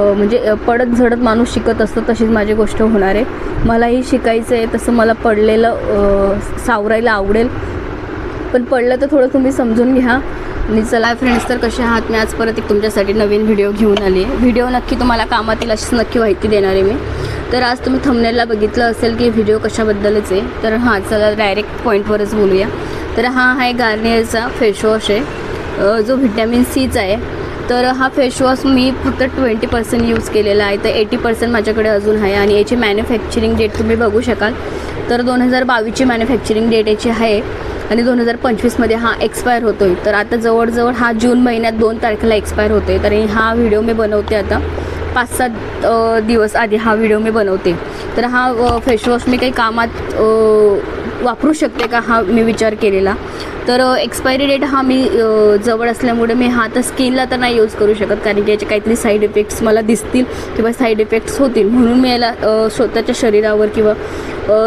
म्हणजे पडत झडत माणूस शिकत असतो तशीच माझी गोष्ट होणार आहे. मलाही शिकायचं आहे तसं मला पडलेलं सावरायला आवडेल. पण पडलं तर थोडं तुम्ही समजून घ्या. आणि चला फ्रेंड्स तर कसे आहात? मी आज परत एक तुमच्यासाठी नवीन व्हिडिओ घेऊन आली आहे. व्हिडिओ नक्की तुम्हाला कामातील अशीच नक्की माहिती देणार आहे मी. तर आज तुम्ही थंबनेलला बघितलं असेल की व्हिडिओ कशाबद्दलच आहे तर हां चला डायरेक्ट पॉईंटवरच बोलूया. तर हा आहे गार्नियरचा फेशवॉश आहे. जो व्हिटॅमिन सीचा आहे. तर हा फेसवॉश मी फक्त ट्वेंटी पर्सेंट यूज केलेला आहे. तर एटी पर्सेंट माझ्याकडे अजून आहे आणि याची मॅन्युफॅक्चरिंग डेट तुम्ही बघू शकाल. तर दोन हजार बावीसची मॅन्युफॅक्चरिंग डेट याची आहे आणि दोन हजार पंचवीसमध्ये हा एक्सपायर होतो आहे तर आता जवळजवळ हा जून महिन्यात दोन तारखेला एक्सपायर होतो आहे तर हा व्हिडिओ मी बनवते आता. पाच सात दिवस आधी हा व्हिडिओ मी बनवते. तर हा फेशवॉश मी काही कामात वापरू शकते का हा मी विचार केलेला? तर एक्सपायरी डेट हा मी जवळ असल्यामुळे मी हा तर स्किनला तर नाही यूज करू शकत. कारण की याचे काहीतरी साईड इफेक्ट्स मला दिसतील किंवा साईड इफेक्ट्स होतील. म्हणून मी याला स्वतःच्या शरीरावर किंवा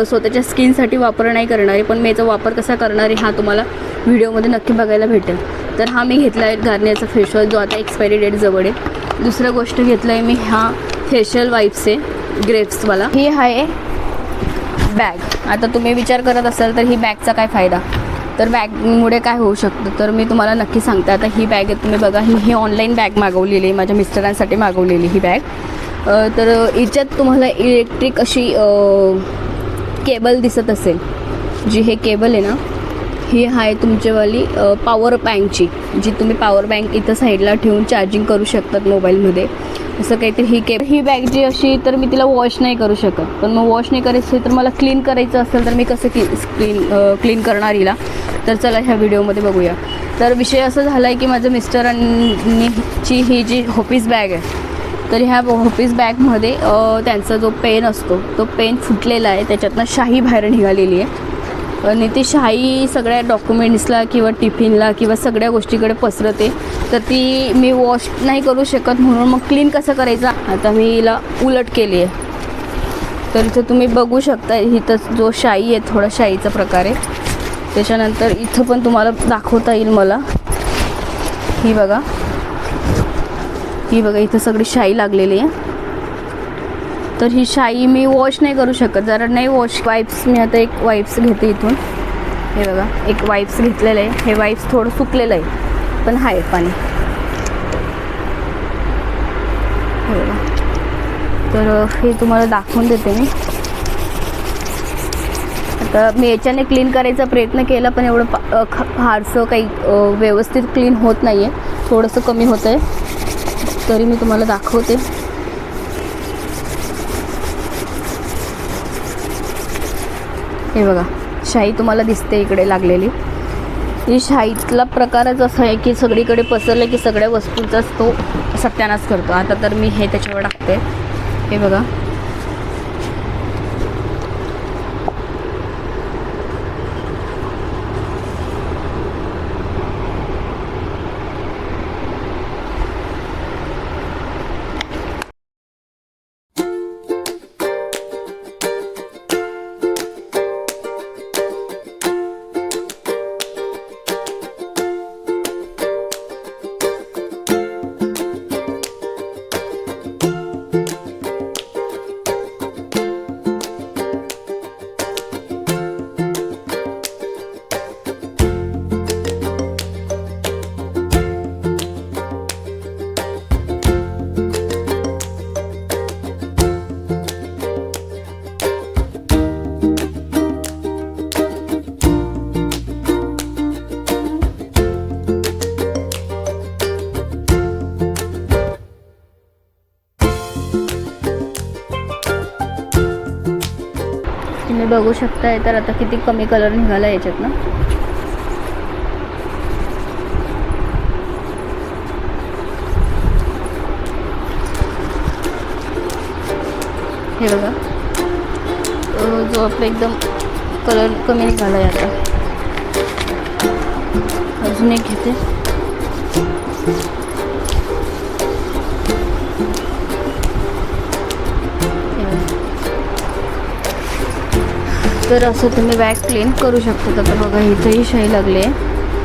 स्वतःच्या स्किनसाठी वापर नाही करणार. आहे पण मी याचा वापर कसा करणार आहे हा तुम्हाला व्हिडिओमध्ये नक्की बघायला भेटेल. तर हा मी घेतला आहे गार्नियरचा फेशवॉश जो आता एक्सपायरी डेट जवळ आहे. दुसरं गोष्ट घेतलं आहे मी हा फेशियल वाईप्स आहे ग्रेप्सवाला ही आहे बॅग आता तुम्ही विचार करत असाल तर ही बॅगचा काय फायदा? तर बॅगमुळे काय होऊ शकतं? तर मी तुम्हाला नक्की सांगते. आता ही बॅग आहे तुम्ही बघा ही ही ऑनलाईन बॅग मागवलेली आहे. माझ्या मिस्टरांसाठी मागवलेली ही बॅग तर हिच्यात तुम्हाला इलेक्ट्रिक अशी केबल दिसत असेल. जी हे केबल आहे ना ही आहे तुमच्यावाली पॉवर बँकची जी तुम्ही पॉवर बँक इथं साईडला ठेवून चार्जिंग करू शकतात मोबाईलमध्ये असं काहीतरी ही केब ही बॅग जी अशी तर मी तिला वॉश नाही करू शकत. पण मग वॉश नाही करायचं तर मला क्लीन करायचं असेल तर मी कसं क्ली क्लीन क्लीन करणार हिला? तर चला ह्या व्हिडिओमध्ये बघूया. तर विषय असं झाला आहे की माझ्या मिस्टरांनीची ही जी ऑफिस बॅग आहे तर ह्या ऑफिस बॅगमध्ये त्यांचा जो पेन असतो तो पेन फुटलेला आहे. त्याच्यातनं शाही बाहेर निघालेली आहे. आणि ती शाई सगळ्या डॉक्युमेंट्सला किंवा टिफिनला किंवा सगळ्या गोष्टीकडे पसरते. तर ती मी वॉश नाही करू शकत म्हणून मग क्लीन कसं करायचं? आता मी हिला उलट केली आहे. तर इथं तुम्ही बघू शकता इथं जो शाई आहे थोडा शाईचा प्रकार आहे. त्याच्यानंतर इथं पण तुम्हाला दाखवता येईल मला. ही बघा. ही बघा इथं सगळी शाई लागलेली आहे. तर ही शाई मी वॉश नाही करू शकत. जरा नाही वॉश वाईप्स मी आता एक वाईप्स घेते इथून. हे बघा एक वाईप्स घेतलेलं आहे. हे वाईप्स थोडं सुकलेलं आहे. पण आहे पाणी. हे बघा. तर हे तुम्हाला दाखवून देते मी. आता मी याच्याने क्लीन करायचा प्रयत्न केला पण एवढं पा ख फारसं काही व्यवस्थित क्लीन होत नाही आहे थोडंसं कमी होतं आहे तरी मी तुम्हाला दाखवते. हे बघा शाई तुम्हाला दिसते इकडे लागलेली. ही शाईतला प्रकारच असा आहे की सगळीकडे पसरलं की सगळ्या वस्तूंचाच तो सत्यानाश करतो. आता तर मी हे त्याच्यावर टाकते. हे बघा. तुम्ही बघू शकताय तर आता किती कमी कलर निघाला याच्यात ना. हे बघा. जो आपला एकदम कलर कमी निघाला आहे आता. अजून एक घेते. तर असं तुम्ही बॅग क्लीन करू शकता. तर बघा इथंही शाई लागले आहे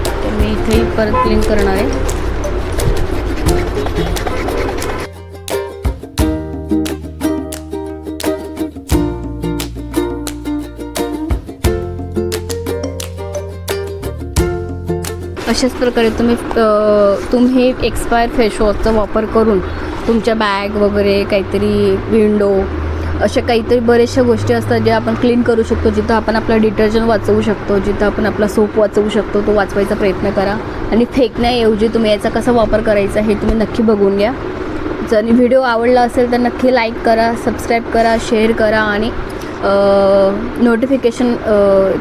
तर मी इथंही परत क्लीन करणार आहे. अशाच प्रकारे तुम्ही तुम्ही एक्सपायर फेसवॉशचा वापर करून तुमच्या बॅग वगैरे काहीतरी विंडो अशा काहीतरी बऱ्याचशा गोष्टी असतात ज्या आपण क्लीन करू शकतो जिथं आपण आपला डिटर्जंट वाचवू शकतो जिथं आपण आपला सोप वाचवू शकतो तो वाचवायचा प्रयत्न करा. आणि फेकण्याऐवजी तुम्ही याचा कसा वापर करायचा हे तुम्ही नक्की बघून घ्या. जर व्हिडिओ आवडला असेल तर नक्की लाईक करा सबस्क्राईब करा शेअर करा आणि नोटिफिकेशन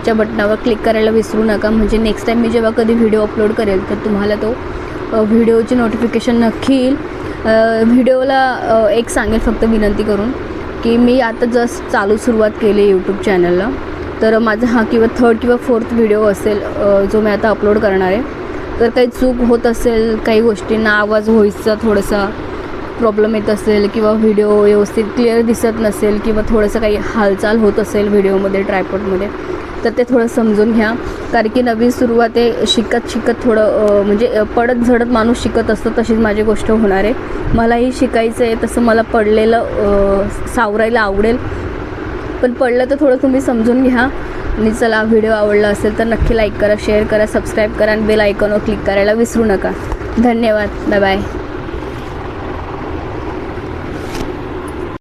च्या बटनावर क्लिक करायला विसरू नका. म्हणजे नेक्स्ट टाईम मी जेव्हा कधी व्हिडिओ अपलोड करेल तर तुम्हाला तो व्हिडिओचे व्हिडिओची नोटिफिकेशन नक्की येईल. व्हिडिओला एक सांगेल फक्त विनंती करून. की मी आता जस्ट चालू सुरुवात केली यूट्यूब चॅनलला तर माझा हा किंवा थर्ड किंवा फोर्थ व्हिडिओ असेल जो मी आता अपलोड करणार आहे. तर काही चूक होत असेल काही गोष्टींना आवाज व्हॉईसचा थोडासा प्रॉब्लेम येत असेल किंवा व्हिडिओ व्यवस्थित क्लिअर दिसत नसेल किंवा थोडंसं काही हालचाल होत असेल व्हिडिओमध्ये ट्रायपॉडमध्ये तर ते थोडं समजून घ्या. कारण की नवीन सुरुवात आहे शिकत शिकत थोडं म्हणजे पडत झडत माणूस शिकत असतो तशीच माझी गोष्ट होणार आहे. मलाही शिकायचं आहे तसं मला पडलेलं सावरायला आवडेल. पण पडलं तर थोडं तुम्ही समजून घ्या. आणि चला व्हिडिओ आवडला असेल तर नक्की लाईक करा शेअर करा सबस्क्राईब करा आणि बेल आयकॉनवर क्लिक करायला विसरू नका. धन्यवाद. Bye bye